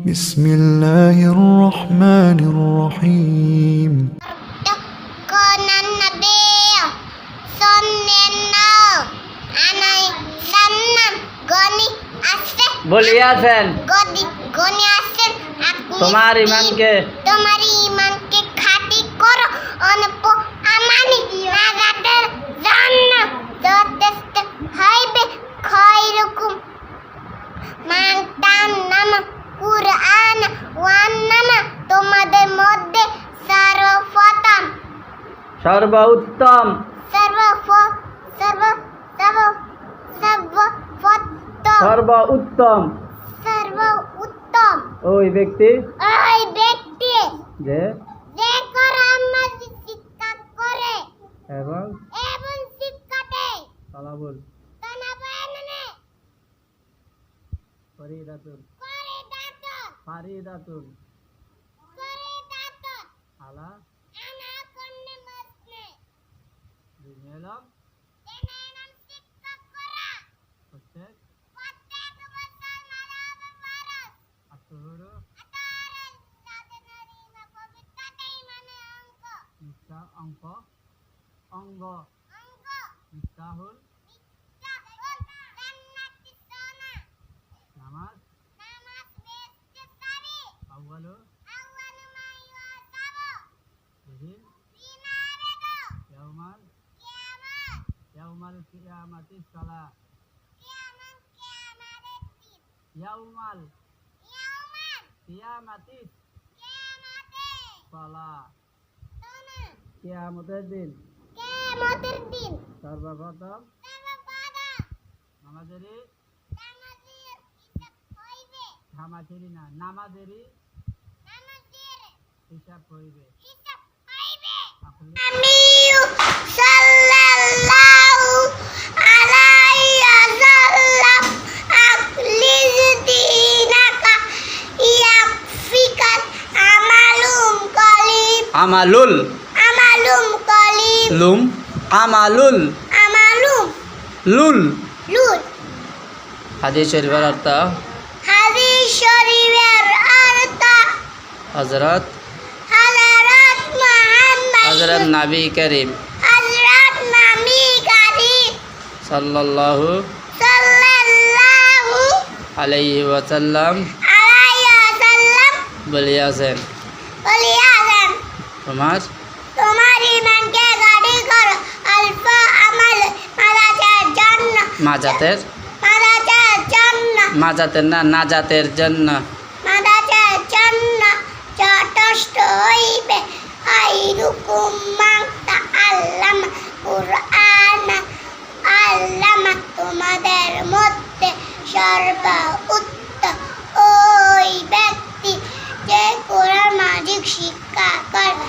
بسم الله الرحمن الرحيم كان النبي صلى الله عليه وسلم গনি আছে বলিয়াছেন গদি গনি আছেন আপনি তোমার কি ইমানকে তোমার ইমানকে খাঁটি করো অনপ আমানি নাজাতের জন্য যথেষ্ট হইবে খৈরকুম মাংতান নামা কুরআন ওয়ান নামা তোমাদের মধ্যে সর্বপ্রথম। সর্ব উত্তম সর্ব সর্ব সর্ব সর্ব উত্তম সর্ব উত্তম ওই ব্যক্তি? ওই ব্যক্তি যে? যে কোরআন মাজিদ শিক্ষা করে এবং? এবং শিক্ষা দেয়। সালাবুল। বায়ানে ফরিদাতুল। করে দাতন। করে দাতন। আলা? আনা কন্নে মাসনে। দিনেলাম করা। প্রত্যেক প্রত্যেক বছর পবিত্রতাই মানে অঙ্ক। অঙ্গ। নামাজ? বিহিল ইয়াউমাল কিয়ামাতি সালা। ইয়াউমাল কিয়ামাতি সালা। কিয়ামতের দিন। কিয়ামতের দিন সর্বপ্রথম সর্বপ্রথম নামাজেরই না নামাজেরই নামাজের হিসাব হইবে। হিসাব হইবে। আপনি আমিও সাল্লাল্লাহু আলাইহি ওয়াসাল্লাম আকলিজ দিনাকা ইয়াফিকাল আমালুম কলিম আমালুল। আমালুম কলিম লুম। আমালুল। আমালুম। লুল। লুল। হাদিস শরীফের অর্থ হাদিস শরীফের অর্থ হযরত মুহাম্মদ হজরত নাবি করিম হযরত নবী করিম সাল্লাল্লাহু সাল্লাল্লাহু আলাইহি ওয়াসাল্লাম আলাইহি ওয়াসাল্লাম বলিয়াছেন বলিয়াছেন তোমার তোমার ইমানকে গাড়ি করো অল্প আমল মাদাতের জন্য মাজাতের মাদাতের জন্য মাজাতের না নাজাতের জন্য মাদাতের জন্য যথেষ্ট হইবে আইরুকুম মাংতা আল্লামা কুরআন আল্লামা তোমাদের মধ্যে সর্ব উত্তম ওই ব্যক্তি যে কোরআন মাজিক শিক্ষা করে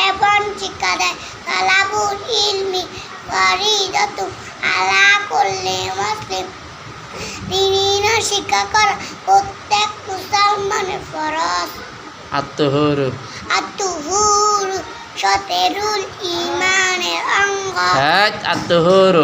এবং শিক্ষা দেয় তালাবুল ইলমি ফরিদতু আলা করলে মুসলিম দিনীন শিক্ষা করা প্রত্যেক মুসলমানের ফরজ আত্মহর আতুহুর সতেরুল ইমানের অঙ্গ। এক আত্মহর।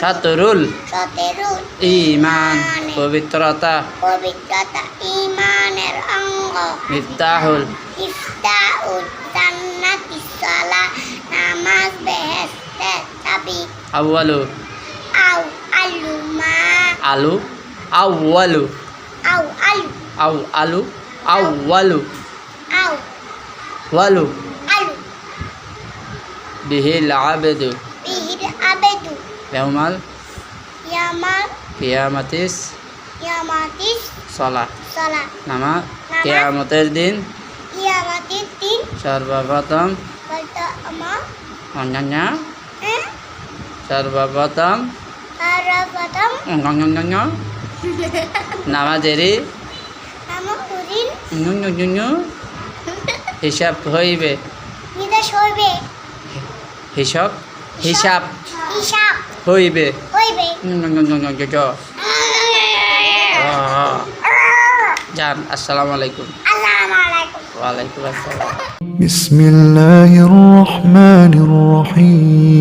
সাতরুল সতেরুল ইমান পবিত্রতা। পবিত্রতা ইমানের অঙ্গ। মিফতাহুল। ইফতাউল জান্নাতি সালা নামাজ বেহেস্তের চাবি। আউয়ালু। আউ আলুমা আলু। আউয়ালু। আউ আলু। আউ আলু। আউয়ালু। আউ। ওয়ালু। আলু বিহিল আবেদু। বিহির আবেদু। ইয়াউমাল ইয়ামার কিয়ামাতিস ইয়ামাতিস সলা সালা নামা কিয়ামতের দিন ইয়ামাতির দিন সর্বপ্রথম অন্যান্য হ্যাঁ? সর্বপ্রথম সর্বপ্রথম নামাজেরই হিসাব হইবে। হইবে। হিসাব? হিসাব। হিসাব। হইবে। হইবে। যান আসসালামু আলাইকুম। আসসালাম। বিসমিল্লাহির রহমানির রহিম।